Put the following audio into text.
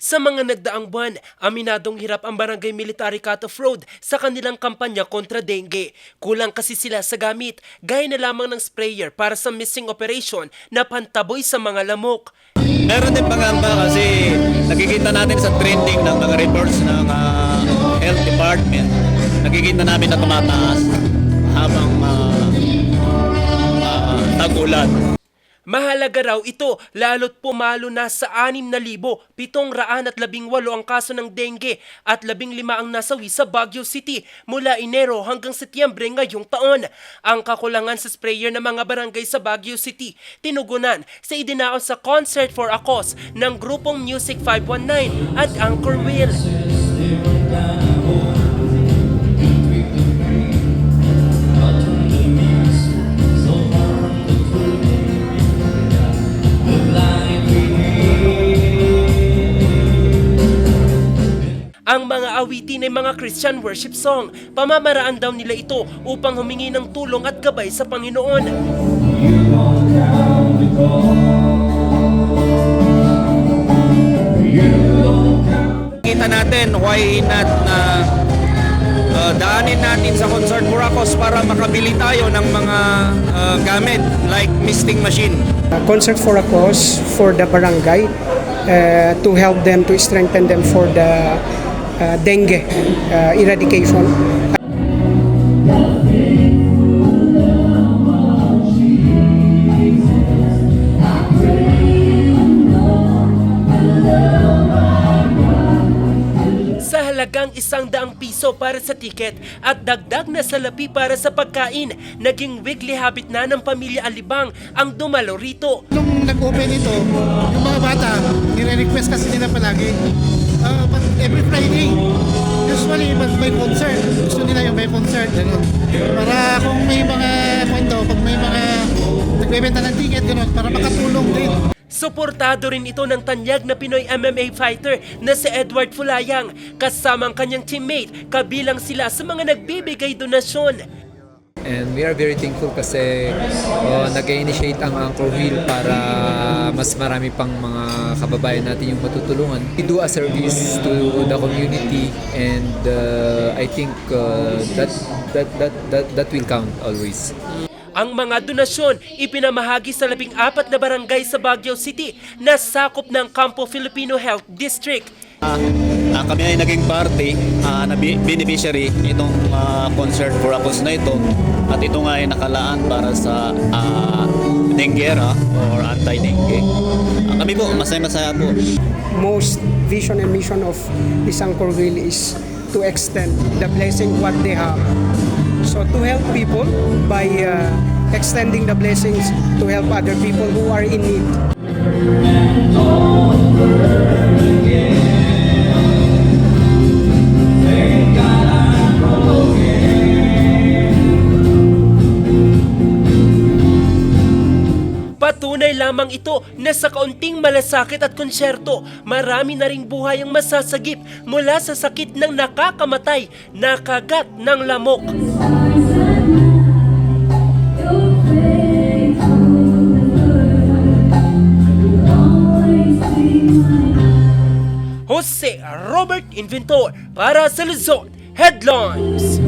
Sa mga nagdaang buwan, aminadong hirap ang Barangay Military Cut-Off Road sa kanilang kampanya kontra dengue. Kulang kasi sila sa gamit, gaya na lamang ng sprayer para sa missing operation na pantaboy sa mga lamok. Meron din pangamba kasi nakikita natin sa trending ng mga reports ng ah, health department. Nakikita namin na tumataas habang uh, tag-ulan. Mahalaga raw ito lalo't pumalo na sa 6,718 ang kaso ng dengue at 15 ang nasawi sa Baguio City mula Enero hanggang Setyembre ngayong taon. Ang kakulangan sa sprayer ng mga barangay sa Baguio City tinugunan sa idinaon sa Concert for a Cause ng grupong Music 519 at Anchor Wheel. Ang mga awitin ay mga Christian worship song. Pamamaraan daw nila ito upang humingi ng tulong at gabay sa Panginoon. Kita natin why not na uh, daanin natin sa Concert Buracos para makabili tayo ng mga uh, gamit like misting machine. Uh, concert for a cause for the barangay uh, to help them to strengthen them for the uh, dengue uh, eradication. Sa halagang isang daang piso para sa tiket at dagdag na salapi para sa pagkain, naging weekly habit na ng pamilya Alibang ang dumalo rito. Nung nag-open ito, yung mga bata, nire-request kasi nila palagi. Uh, but every Friday, usually pag may concert, gusto nila yung may concert, gano'n. Para kung may mga kwento, pag may mga nagbebenta ng ticket, gano'n, para makatulong din. Suportado rin ito ng tanyag na Pinoy MMA fighter na si Edward Fulayang kasama ang kanyang teammate kabilang sila sa mga nagbibigay donasyon. And we are very thankful kasi uh, nag-initiate ang Anchor Wheel para mas marami pang mga kababayan natin yung matutulungan. We do a service to the community and uh, I think uh, that, that, that, that, that will count always. Ang mga donasyon ipinamahagi sa labing apat na barangay sa Baguio City na sakop ng Campo Filipino Health District. Ah, ah, kami ay naging party ah, na beneficiary itong ah, Concert Buracos na ito at ito nga ay nakalaan para sa uh, denguera or anti-dengue. Ah, kami po, masaya-masaya po. Most vision and mission of Angkor Wheel is to extend the blessing what they have. So to help people by uh, extending the blessings to help other people who are in need. Patunay lamang ito na sa kaunting malasakit at konsyerto, marami na ring buhay ang masasagip mula sa sakit ng nakakamatay na kagat ng lamok. Jose Robert Inventor para sa Luzon Headlines.